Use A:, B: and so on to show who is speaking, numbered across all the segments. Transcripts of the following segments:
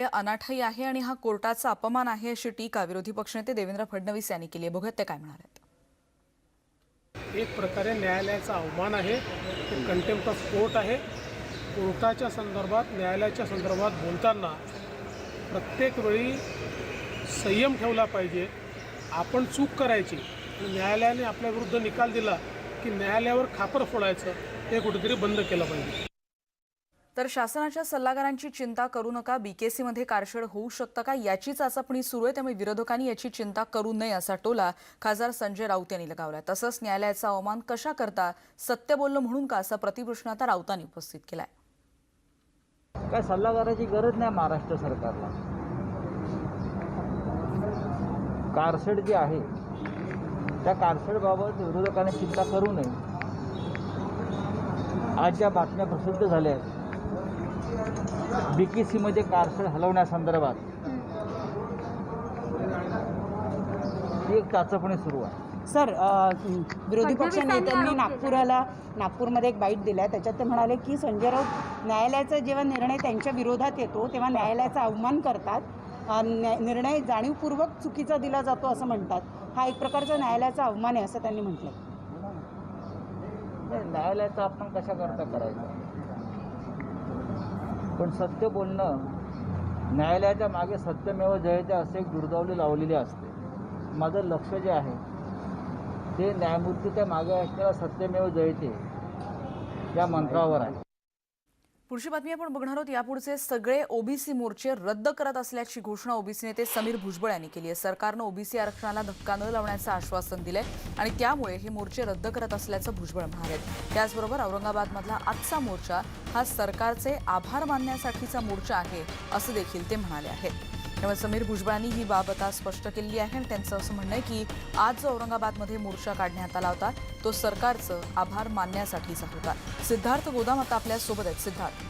A: हे अनाठाई आहे आणि हा कोर्टाचा अपमान आहे अशी टीका विरोधी पक्षनेते देवेंद्र फडणवीस यांनी केली आहे. बघत ते काय म्हणाले आहेत.
B: एक प्रकारे न्यायालयाचा अवमान आहे. कंटेम्प्ट ऑफ कोर्ट आहे. कोर्टाच्या संदर्भात न्यायालयाच्या संदर्भात बोलताना प्रत्येक वेळी संयम ठेवला पाहिजे. आपण चूक करायची. आणि न्यायालयाने आपल्याविरुद्ध निकाल दिला की न्यायालयावर खापर फोडायचं हे कुठेतरी बंद केलं पाहिजे.
A: तर शासनाच्या सल्लागारांची चिंता करू नका बीकेसीमध्ये कारशेड होऊ शकतं का? याची चाचपणी सुरू आहे. त्यामुळे विरोधकांनी याची चिंता करू नये असा टोला खासदार संजय राऊत यांनी लगावला तसंच न्यायालयाचा अवमान कशा करता सत्य बोललं म्हणून का असा प्रतिप्रश्न आता राऊतांनी उपस्थित केलाय.
C: काय सल्लागाराची गरज नाही महाराष्ट्र सरकारला? कारशेड जे आहे त्या कारशेडबाबत विरोधकांनी चिंता करू नये. आज ज्या बातम्या प्रसिद्ध झाल्या आहेत बी के सीमध्ये कारशेड हलवण्यासंदर्भात ती एक चाचपणी सुरू आहे.
D: सर विरोधी पक्ष नेत्यांनी नागपुराला नागपूरमध्ये एक बाईट दिला आहे त्याच्यात ते म्हणाले की संजय राऊत न्यायालयाचा जेव्हा निर्णय त्यांच्या विरोधात येतो तेव्हा न्यायालयाचा अवमान करतात. निर्णय जाणीवपूर्वक चुकीचा दिला जातो असं म्हणतात. हा एक प्रकारचा न्यायालयाचा अवमान आहे असं त्यांनी म्हटलं
C: न्यायालयाचा आपण कशा करता करायचा? पण सत्य बोलणं न्यायालयाच्या मागे सत्यमेव जयते असे एक दुर्गावली लावलेली असते. माझं लक्ष जे आहे ते न्यायमूर्तीच्या मागे असलेला सत्यमेव जयते या मंत्रावर आहे.
A: पुढची बातमी आपण बघणार आहोत. यापुढचे सगळे ओबीसी मोर्चे रद्द करत असल्याची घोषणा ओबीसी नेते समीर भुजबळ यांनी केली आहे. सरकारनं ओबीसी आरक्षणाला धक्का न लावण्याचं आश्वासन दिलंय आणि त्यामुळे हे मोर्चे रद्द करत असल्याचं भुजबळ म्हणाले. त्याचबरोबर औरंगाबादमधला आजचा मोर्चा हा सरकारचे आभार मानण्यासाठीचा मोर्चा आहे असं देखील ते म्हणाले आहेत त्यामुळे समीर भुजबळांनी ही बाब आता स्पष्ट केली आहे आणि त्यांचं असं म्हणणं आहे की आज जो औरंगाबादमध्ये मोर्चा काढण्यात आला होता. तो सरकारचं आभार मानण्यासाठीचा होता. सिद्धार्थ गोदाम आता आपल्यासोबत आहेत. सिद्धार्थ.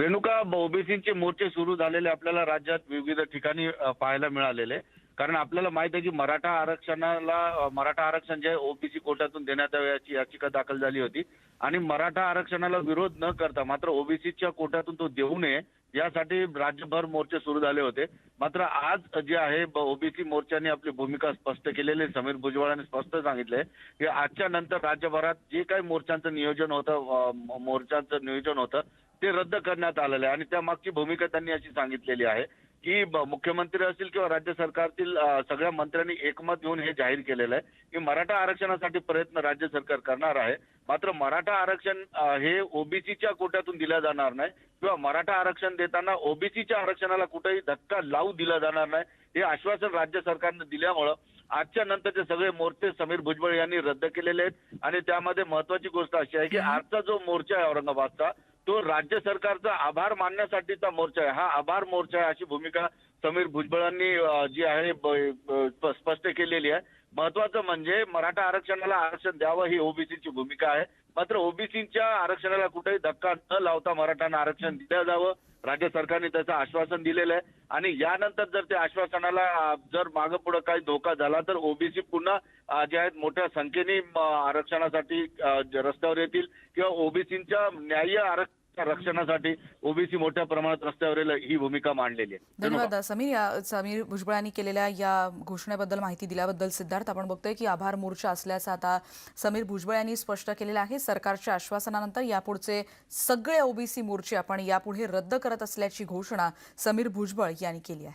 E: रेणुका ओबीसीचे मोर्चे सुरू झालेले आपल्याला राज्यात विविध ठिकाणी पाहायला मिळालेले. कारण आपल्याला माहीत आहे की मराठा आरक्षणाला मराठा आरक्षण जे ओबीसी कोट्यातून देण्यात याची याचिका दाखल झाली होती. आणि मराठा आरक्षणाला विरोध न करता मात्र ओबीसीच्या कोट्यातून तो देऊ नये यासाठी राज्यभर मोर्चे सुरू झाले होते. मात्र आज जे आहे ओबीसी मोर्चाने आपली भूमिका स्पष्ट केलेली समीर भुजबळांनी स्पष्ट सांगितलंय की आजच्या नंतर राज्यभरात जे काही मोर्चांचं नियोजन होतं मोर्चांचं नियोजन होतं ते रद्द करण्यात आलेलं आहे. आणि त्या मागची भूमिका त्यांनी अशी सांगितलेली आहे. की मुख्यमंत्री असतील किंवा राज्य सरकारतील सगळ्या मंत्र्यांनी एकमत येऊन हे जाहीर केलेलं आहे की मराठा आरक्षणासाठी प्रयत्न राज्य सरकार करणार आहे. मात्र मराठा आरक्षण हे ओबीसीच्या कोट्यातून दिलं जाणार नाही किंवा मराठा आरक्षण देताना ओबीसीच्या आरक्षणाला कुठेही धक्का लावू दिला जाणार नाही हे आश्वासन राज्य सरकारनं दिल्यामुळं आजच्या नंतरचे सगळे मोर्चे समीर भुजबळ यांनी रद्द केलेले आहेत. आणि त्यामध्ये महत्वाची गोष्ट अशी आहे की आजचा जो मोर्चा आहे औरंगाबादचा तो राज्य सरकारचा आभार मानण्यासाठीचा मोर्चा आहे. हा आभार मोर्चा आहे अशी भूमिका समीर भुजबळांनी जी आहे स्पष्ट केलेली आहे. महत्वाचं म्हणजे मराठा आरक्षणाला आरक्षण द्यावं ही ओबीसीची भूमिका आहे. मात्र ओबीसीच्या आरक्षणाला कुठेही धक्का न लावता मराठ्यांना आरक्षण दिलं जावं. राज्य सरकारने त्याचं आश्वासन दिलेलं आहे. आणि यानंतर जर त्या आश्वासनाला जर मागं पुढे काही धोका झाला तर ओबीसी पुन्हा जे आहेत मोठ्या संख्येने आरक्षणासाठी रस्त्यावर येतील. किंवा ओबीसीच्या न्याय्य आरक्षण रक्षणासाठी ओबीसी मोठ्या प्रमाणात रस्त्यावर येईल ही भूमिका मांडलेली आहे.
A: धन्यवाद समीर. या समीर भुजबळांनी केलेल्या या घोषणेबद्दल माहिती दिल्याबद्दल सिद्धार्थ आपण बघतोय की आभार मोर्चा असल्याचं आता समीर भुजबळ यांनी स्पष्ट केलेलं आहे. सरकारच्या आश्वासनानंतर यापुढचे सगळे ओबीसी मोर्चे आपण यापुढे रद्द करत असल्याची घोषणा समीर भुजबळ यांनी केली आहे.